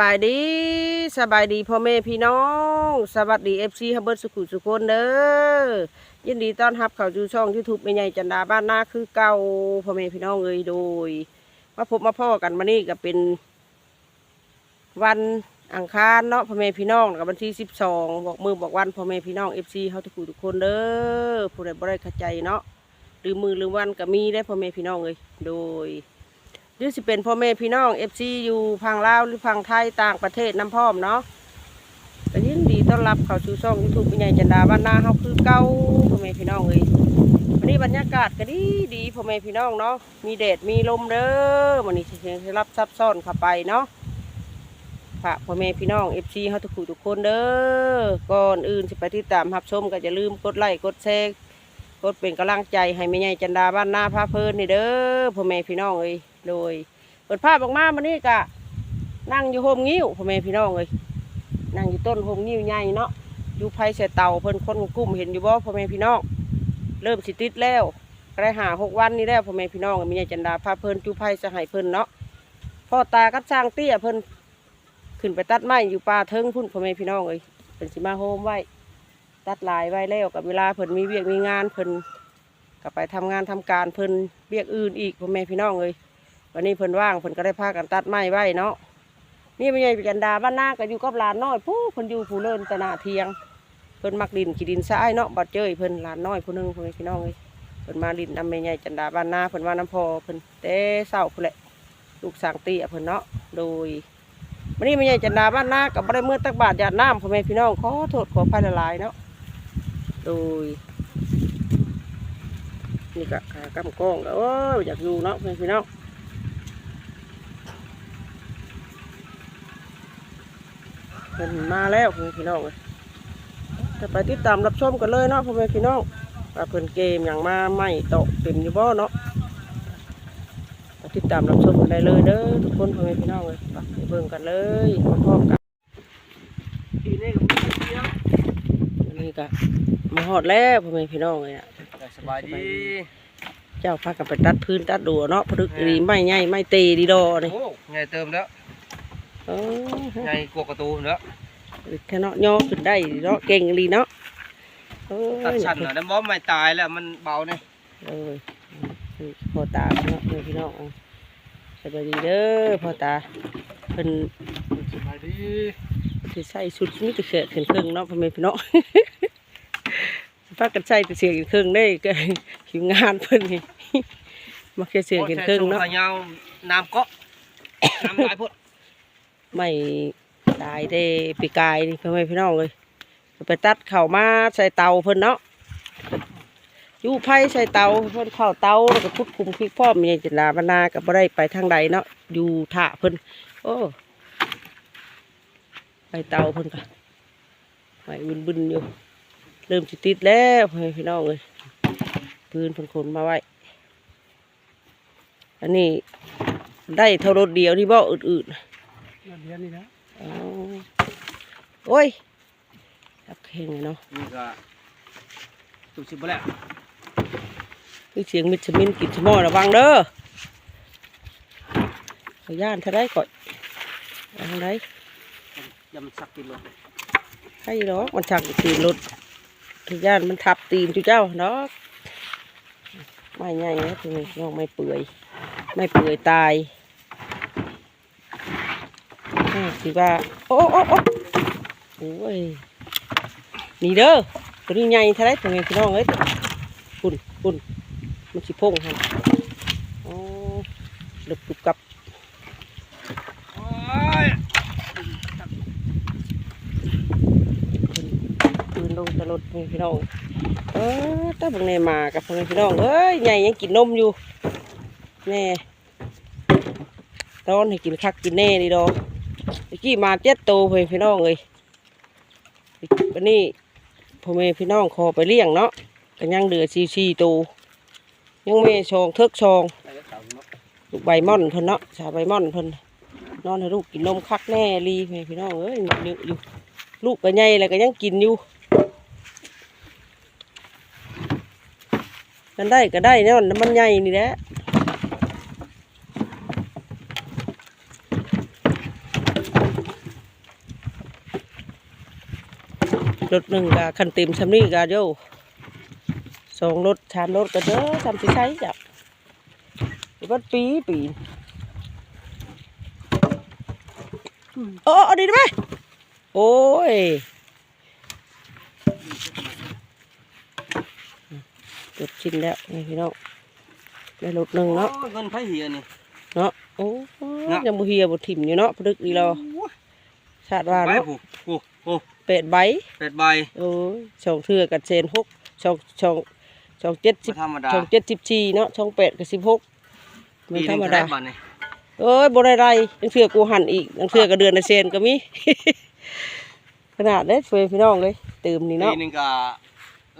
บายดีสบายดีพ่อแม่พี่น้อง สวัสดีเอฟซีฮับเบิร์สุขุสุขคนเด้อยินดีต้อนรับเข้าสู่ช่องยูทูบแม่ใหญ่จันดาบ้านนาคือเก่าพ่อแม่พี่น้องเอยโดยมาพบมาพ่อกันมานี่ก็เป็น วันอังคารเนาะพ่อแม่พี่น้องกับวันที่สิบสองบอกมือบอกวันพ่อแม่พี่น้องเอฟซีเขาทุกผู้ทุกคนเด้อผู้ใดบ่ได้เข้าใจเนาะหรือมือหรือวันก็มีได้พ่อแม่พี่น้องเอ้ยโดย หรือสิเป็นพ่อแม่พี่น้องเอฟซีอยู่พังลาวหรือพังไทยต่างประเทศน้ำพร้อมเนาะก็ยินดีต้อนรับเข้าสู่ช่องยูทูบใหญ่จันดาบ้านนาเฮาคือเก่าพ่อแม่พี่น้องเอ้ยวันนี้บรรยากาศก็ดีดีพ่อแม่พี่น้องเนาะมีแดดมีลมเด้อวันนี้เสียงรับซับซ้อนเข้าไปเนาะฝากพ่อแม่พี่น้องเอฟซีเฮาทุกผู้ทุกคนเด้อก่อนอื่นสิไปติดตามรับชมก็อย่าลืมกดไลค์กดแชร์กดเป็นกำลังใจให้แม่ใหญ่จันดาบ้านนาพาเพลินนี่เด้อพ่อแม่พี่น้องเอ้ย โดยเปิดภาพออกมาวันนี้กะนั่งอยู่โฮมงิ้วพ่อแม่พี่น้องเลยนั่งอยู่ต้นโฮมงิ้วใหญ่เนาะอยู่ไผ่เสเตาเพิ่นคนกุ้มเห็นอยู่บ่พ่อแม่พี่น้องเริ่มสิติดแล้วก็ได้หาหกวันนี้แล้วพ่อแม่พี่น้องมีใหญ่จันดาพาเพิ่นจูไผ่จะให้เพิ่นเนาะพ่อตากับช่างเตี้ยเพิ่นขึ้นไปตัดไม้อยู่ป่าเทิงพุ่นพ่อแม่พี่น้องเลยเพิ่นสิมาโฮมไว้ตัดลายไว้แล้วกับเวลาเพิ่นมีเวียกมีงานเพิ่นก็ไปทำงานทำการเพิ่นเวียกอื่นอีกพ่อแม่พี่น้องเลย วันนี้เพิ่นว่างเพิ่นก็ได้พากันตัดไม้ไว้เนาะนี่ไม่ใช่จันดาบ้านนาก็อยู่กับหลานน้อยผู้เพิ่นอยู่ผู้เลินตหนาเทียง เพิ่นมักดินขี้ดินทรายเนาะบัดเจยเพิ่นหลานน้อยผู้หนึงพ่อแม่พี่น้องเอ้ยเพิ่นมาดินนำแม่ใหญ่จันดาบ้านนาเพิ่นว่าน้ำพอเพิ่นแต่เศร้าพุ่นแหละลูกสางตีเพิ่นเนาะโดยวันนี้แม่ใหญ่จันดาบ้านนาก็บ่ได้เมื่อตักบาทหยาดน้ำพ่อแม่พี่น้องขอโทษขอภัยหลายเนาะโดยนี่ก็กำกองก็โอ้ยอยากอยู่เนาะพ่อแม่พี่น้อง เพิ่นมาแล้วพ่อแม่พี่น้องเลยจะไปติดตามรับชมกันเลยเนาะพ่อแม่พี่น้องว่าเพิ่นเกมอย่างมาไม่ตกเต็มอยู่บ่เนาะไปติดตามรับชมกันได้เลยเด้อทุกคนพ่อแม่พี่น้องเลยไปเบิ่งกันเลยพร้อมๆกันทีนี้ก็มีเดียวอันนี้ก็มาฮอดแล้วพ่อแม่พี่น้องเลยอะสบายดีเจ้าพากันไปตัดพื้นตัดดัวเนาะพลึกดีไม่ใหญ่ไม่เตดีดอนี่โอ้ใหญ่เติมแล้ว เออใหญ่กว่ากระตูนแล้วแค่เนาะย่อขึ้นได้เนาะเก่งดีเนาะเออตัดชั้นหน่อยน้ำบอมไม่ตายแล้วมันเบาเนี่ยเออพอตาเนาะพี่น้องเอาสบายดีเด้อพอตาเป็นสบายดีสิใส่สุดนี่จะเขียนเครื่องเนาะพ่อแม่พี่น้องพักกันใส่แต่เสียงเครื่องได้ก็หิวงานเพิ่นนี่มาแค่เสียงเครื่องเนาะโใส่ยาวน้ำเกาะน้ำลายพด ไม่ตายได้ปีกายนี่พ่อแม่พี่น้องเลยไปตัดเข่ามาใส่เตาเพิ่นเนาะอยู่ไผ่ใส่เตาเพิ่นเข้าเตาแล้วก็พุดคุมพริกพ่อมมีจินดาบรรณาก็บ่ได้ไปทางใดเนาะอยู่ท่าเพิ่นโอ้ไปเตาเพิ่นก็ไปบึนๆอยู่ เริ่มสิติดแล้วพ่อแม่พี่น้องเลยพื้นเพิ่นขนมาไว้อันนี้ได้เท่ารถเดียวนี่บ่อื่นๆ เดียวนี่นะอ๋อโอ้ยทับเข่งเลยเนาะนี่ก็ตุกชิบแล้วมีเสียงมิดชมินกินชะมอระวังเด้อขอย่านถ้าได้ก่อนทางไดยำสักกินเลยให้เนาะมันชักตีนรถขย่านมันทับตีนจุเจ้าเนาะไม่ใหญ่นะทีนี้น้องไม่เปื่อย ไม่เปื่อยตาย อ้าวสิว่า โอ้โอ้โอ้โอ้ยนี่เด้อตัวนี้ใหญ่เท่าไรตัวนี้พี่น้องเอ้ยปุ่นปุ่นมันสิพงฮะอ๋อดึบดุบกับโอ้ยปืนลงตะลดนี่พี่น้องเออถ้าบางแน่มากับพ่อแม่พี่น้องเอ้ยใหญ่ยังกินนมอยู่แน่ตอนให้กินคักกินแน่ดีดอก เมื่อกี้มาเจ็ดโตวพ่อแม่พี่น้องเลยวันนี้พ่อแม่พี่น้องขอไปเลี้ยงเนาะก็ยังเหลือซีซีโตยังไม่ชองเทิกชองลูกใบม่อนเพิ่นเนาะชาใบม่อนเพิ่นนอนให้ลูกกินนมคักแน่รีพ่อแม่พี่น้องเอ้ยมันอยู่ลูกก็ใหญ่แล้วก็ยังกินอยู่มันได้ก็ได้เนี่ยมันใหญ่นี่แหละ รถหนึ่งกะคันเต็มชำนี่กะโยสองรถสามรถก็เด้อทำสิใช้จ้ะวัดปีปีโอ้เอาดีไหมโอ้ยรถชิ้นแล้วนี่พี่น้องได้รถหนึ่งเนาะโอ้ยเงินไผเหียนี่เนาะโอ้เนาะยังบ่เฮียบ่ถิ่มอยู่เนาะพลึกดีเราชาติว่าใบเนาะผูกผูก ผูกเป็ดใบเป็ดใบโอ้ยช่องเทือกับเซนหกช่องช่องช่องเจ็ดสิบ่บธรรมดาช่องเจ็ดสิบสี่เนาะช่องแปดกับสิบหกมันปีหธรนึงรมเท่าดาไหร่บัดนี้เอ้ยบ่ได้ไรนังเทือกูหันอีกนังเทือกับเดือนในเซนก็มี ขนาดเด้เฟยพี่น้องเลยตื่มนี่ปีเนาะหนึงก็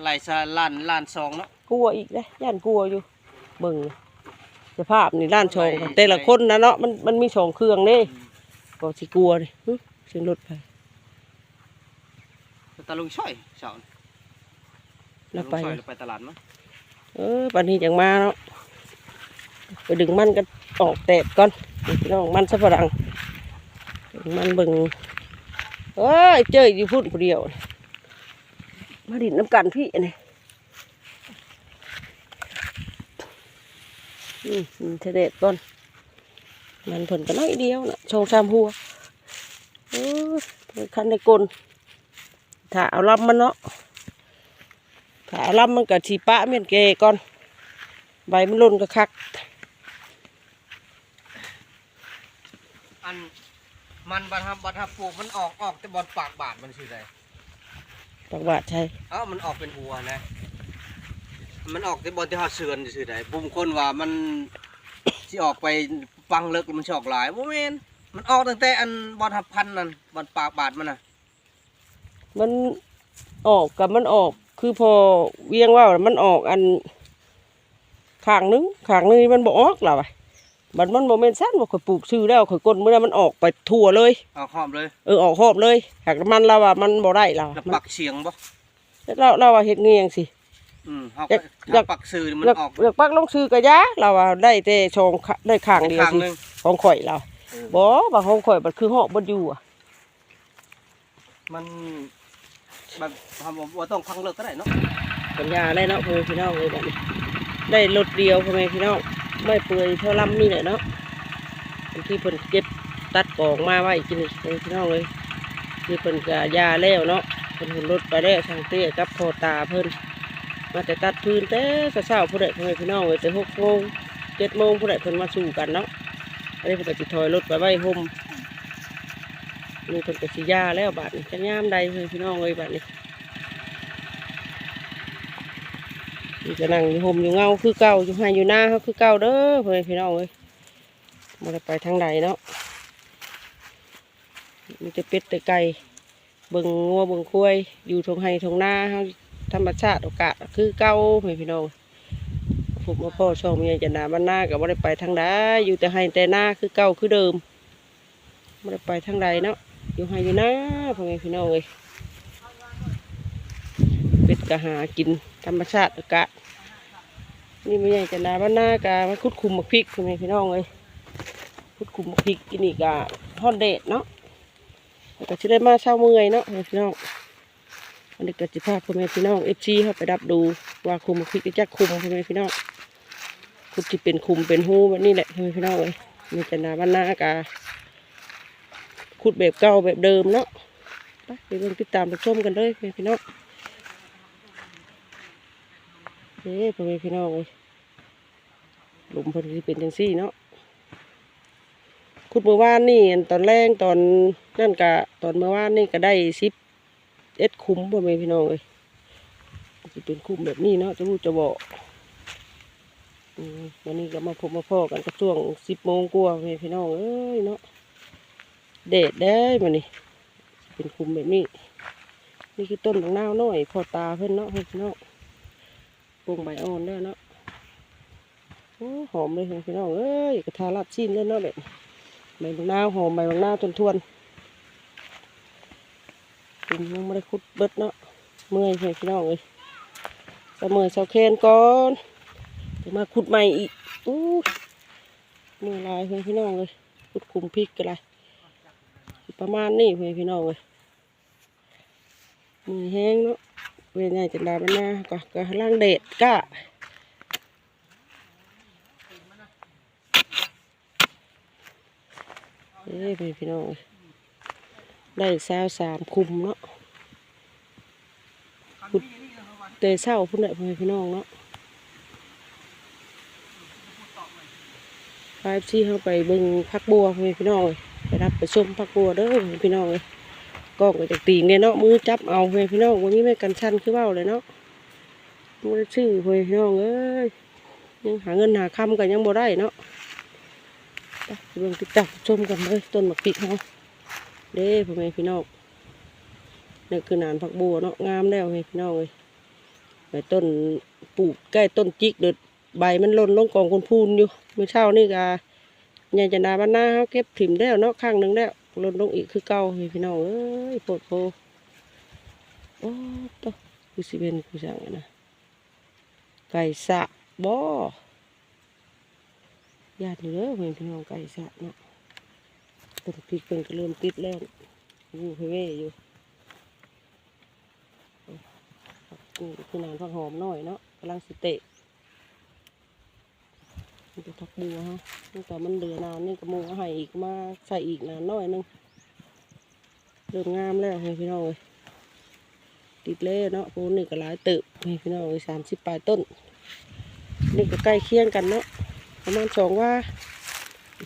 ไล่ซะล้านล้านสองเนาะ กลัวอีกเด้ย่านกลัวอยู่ เบิ่งสภาพนี่ล้านช่องแต่ละคนนะเนาะมันมันมีสองเครื่องเด้ก็สิกลัวนี่หึเสิรถไป ตะลุงช่อยเสาแล้วไปตะลุงช่อยแล้วไปตลาดมั้งเออปันนี้จังมาเนาะไปดึงมันกันออกแตกก่อนนี่พี่น้องมันสับปะรังดึงมันเบิ่งเอ้ยเจออยู่พุ่นผู้เดียวนี่มาดินน้ำกันพี่นี่อืมอืมเทเด็ดก่อนมันเพิ่นก็น้อยเดียวน่ะชงสามหัวเออคันในกล ถ้าเอาลำมันเนาะถ้าลำมันก็ทีปะเมียนเกก่อน ใบมันหล่นก็คัก อันมันบัดทับบัดทับปลูกมันออกออกแต่บอลปากบาดมันสิได้ปากบาดใช่เอ้ามันออกเป็นหัวนะ มันออกแต่บอลที่เฮาเชือนสิได้บุ้มคนว่ามันสิออกไปฟังเลิกแล้วมันสิออกหลายบ่แม่นมันออกตั้งแต่อันบอลทับพันนั่นบอลปากบาดมันน่ะ มันออกกับมันออก คือพอเวียงว่ามันออกอันข้างหนึงข้างหนึงนี่มันบ่ออกแล้วอะบัดมันโมเมนสั้นว่าข่อยปลูกชื่อแล้วข่อยกลนเมื่อนั้นมันออกไปทั่วเลยเอาครอบเลยเออออกหอบเลยหากมันเราว่ามันบ่ได้เราแล้วมันปักเสียงบ่เราเราว่าเฮ็ดเงียงสิอืมเฮาอยากก็อยากปักซื่อนี่มันเลือกออกเลือกปักลงซื้อกะยะเราว่าได้แต่ชองขะได้ข้างเดียวข้างสิหนึงของข่อยเราเออบ่ว่าของข่อยมันคือหอกบ่อยู่อะมัน แบบทำว่าต้องพังเลิกก็ได้เนาะปัญญาได้เนาะพ่อพี่น้องเลยแบบนี้ได้รถเดียวพ่อแม่พี่น้องไม่เปื่อยเท่าลำนี่แหละเนาะที่เพิ่นเก็บตัดกองมาไว้กินพี่น้องเลยนี่เพิ่นกะยาแล้วเนาะเพิ่นหุ่นรถไปแล้วทางเตี้ยกับพอตาเพิ่นมาแต่ตัดพื้นแต่เช้าๆผู้ใดพ่อแม่พี่น้องเลยแต่หกโมงเจ็ดโมงผู้ใดเพิ่นมาสู่กันเนาะอันนี้เพิ่นก็สิถอยรถไปไว้ห่ม นี่เพิ่นก็สิยาแล้วบาดนี้จะยามใดพ่อแม่พี่น้องเลยบาดนี้นี่จะนั่งอยู่ห่มอยู่เงาคือเก่าอยู่ให้อยู่หน้าเขาคือเก่าเด้อเพื่อนพี่น้องเอ้ยมาได้ไปทางใดเนาะมีแต่เป็ดแต่ไก่เบิ่งงัวเบิ่งควายอยู่ทงให้ทงหน้าเขาธรรมชาติโอกาสคือเก่าเพื่อนพี่น้องผมมาพ่อช่องเมียจันดาบ้านหน้ากับว่าได้ไปทางใดอยู่แต่ให้แต่หน้าคือเก่าคือเดิมไม่ได้ไปทางใดเนาะ อยู่ให้อยู่น้าเพื่อนพี่น้องเอ้ยเป็ดกะหากินธรรมชาติอากาศนี่ไม่ใช่จะนาบ้านหน้ากะมาคุดคุมมักพริกคุณพี่น้องเลยคุดคุมมักพริกกินอีกอะฮอนเดดเนาะแล้วก็จะได้มาเช้าเมื่อยเนาะพี่น้องอันนี้ก็จะพาพ่อแม่พี่น้องเอฟซีเข้าไปดับดูว่าคุมมักพริกจะคุมพ่อแม่พี่น้องคุดที่เป็นคุมเป็นหูแบบนี้แหละพ่อแม่พี่น้องเลยมีจะนาบ้านหน้ากะ ขุดแบบเก่าแบบเดิมเนาะไปเบิ่งติดตามรับชมกันเลยพี่น้องเฮ้พ่อแม่พี่น้องเอ้ยหลุมพิ่นสิเป็นจังซี่เนาะขุดเมื่อวานนี่ตอนแรกตอนนั่นกะตอนเมื่อวานนี่ก็ได้สิบเอ็ดคุ้มพ่อแม่พี่น้องเอ้ยสิเป็นคุ้มแบบนี้เนาะจะรู้จะบอกอืมวันนี้ก็มาพบมาพ่อกันก็ช่วงสิบโมงกว่าพี่น้องเอ้ยเนาะ เด็ดได้มานี่เป็นคุ้มแบบนี้ นี่คือต้นของนาวน้อย พอตาเพิ่อนเนาะเพิ่อนพี่น้องปรุงใบอ่อนได้เนาะโอ้หอมเลยพี่น้องเอ้ยกระทาลาดชิ้นเลยเนาะเด็ดใบมะนาวหอมใบมะนาวทวนทวนๆปรุงยังไม่ได้คุดเบิดเนาะเมื่อยเลยพี่น้องเอ้ยจะเมื่อยเสาเคนก่อนจะมาขุดใหม่อีกอู้เมื่อยลายเลยพี่น้องเลยขุดคุมพริกกันเลย ประมาณนี้เลยพี่น้องเลยมือแห้งเนาะเวรใหญ่จันดาบ้านนาก็ก็ล่างเด็ดก้าเอ้ยพี่น้องเอ้ยได้สาวสามคุมเนาะเตะเศร้าพุ่นได้พ่อแม่พี่น้องเนาะไปที่เข้าไปบิ่งพักบัวพ่อแม่พี่น้องเลย ไปรับไปชมพักบัวเด้อพี่น้องเลยกล้องจากตีนเนี่ยเนาะมือจับเอาพ่อแม่พี่น้องวันนี้ไม่กันชันคือเบ้าเลยเนาะมือชื่อพ่อแม่พี่น้องเอ้ยยังหาเงินหาคำกันยังบ่ได้เนาะไปเบิ่งติดตามชมกันเลยต้นมะปิกเขาเด้พ่อแม่พี่น้องนี่คือหนานผักบัวเนาะงามแล้วพ่อแม่พี่น้องเลยไปต้นปลูกใกล้ต้นจิกเด็ดใบมันหล่นลงกองคนพูนอยู่เมื่อเช้านี่ก็ ยายจันาบ้านหน้าเขาเก็บถิ่มแล้วเนาะข้างนึงแล้ล่นลงอีกคือเก่าพี่น้องเอ้ยปวดโพโอ้ตะกูสิเป็นกูสั่งนะไก่สะบ่ญาติอยู่เด้อเฮ้ยพี่น้องไก่สะเนาะต้นพริกเป็นก็เริ่มติดแล้วอยู่เพ่อยู่นี่คือนานผักหอมหน่อยเนาะกำลังสิเตะ มันจะทักบัวฮะตั้งแต่มันเดือนานนี่ก็มูเอาให้อีกมาใส่อีกนานหน่อยหนึงเริ่มงามแล้วให้พี่น้องเลยติดเล่เนาะพวกนี้ก็หลายตึกให้พี่น้องเลยสามสิบปลายต้น นี่ก็ใกล้เคียงกันเนาะประมาณสองว่า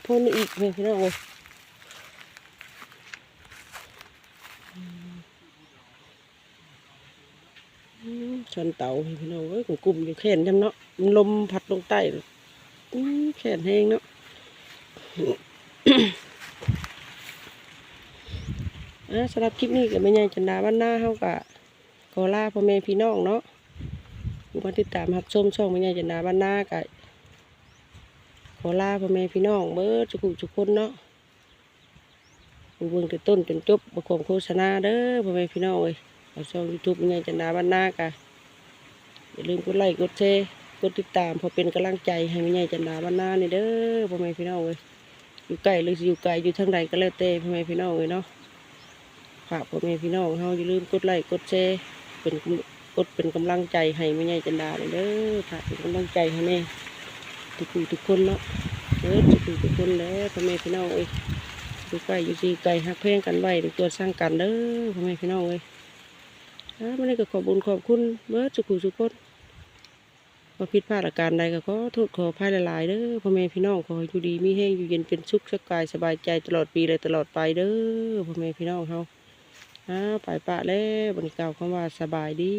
พวกนี้อีกให้พี่น้องเลยชนเต่าให้พี่น้องเอ้ยกลุ่มอยู่แขนจำเนาะมันลมพัดลงใต้ แขนแห้งเนาะอะสำหรับคลิปนี้ก็ไม่ใหญ่จันดาบ้านหน้าเฮากะขอล่าพ่อแม่พี่น้องเนาะมาติดตามรับชมช่องไม่ใหญ่จันดาบ้านหน้ากะขอล่าพ่อแม่พี่น้องเบิดจุกุจุกคนเนาะเบิ่งต้นจนจบประกอบโฆษณาเด้อพ่อแม่พี่น้องเอ้ยเอาช่องยูทูบยังไงจันดาบ้านหน้ากะอย่าลืมกดไลค์กดแชร์ กดติดตามพอเป็นกำลังใจให้แม่ใหญ่จันดาบ้านนานี่เด้อพ่อแม่พี่น้องเลยอยู่ใกลหรืออยู่ไกลอยู่ทางใดก็แล้วแต่พ่อแม่พี่น้องเลยเนาะฝากพ่อแม่พี่น้องเฮาอย่าลืมกดไลค์กดแชร์เป็นกดเป็นกำลังใจให้แม่ใหญ่จันดาเลยเด้อฝากเป็นกำลังใจให้แม่ทุกคนทุกคนเนาะเด้อทุกคนทุกคนแล้วพ่อแม่พี่น้องเอ้ยอยู่ใกล้อยู่สิไกลหักเพลงกันไว้เป็นตัวสร้างกันเด้อพ่อแม่พี่น้องเอ้ยอ่าไม่ได้ก็ขอบุญขอบคุณเบิร์ดสุขุสุขคน ว่าผิดพลาดอาการใดก็ขอโทษขออภัยหลายๆเด้อพ่อแม่พี่น้องขออยู่ดีมีแห้งอยู่เย็นเป็นสุขสกายสบายใจตลอดปีเลยตลอดไปเด้อพ่อแม่พี่น้องเฮาอ่าไปปะแล้วบนเก่าคำว่าสบายดี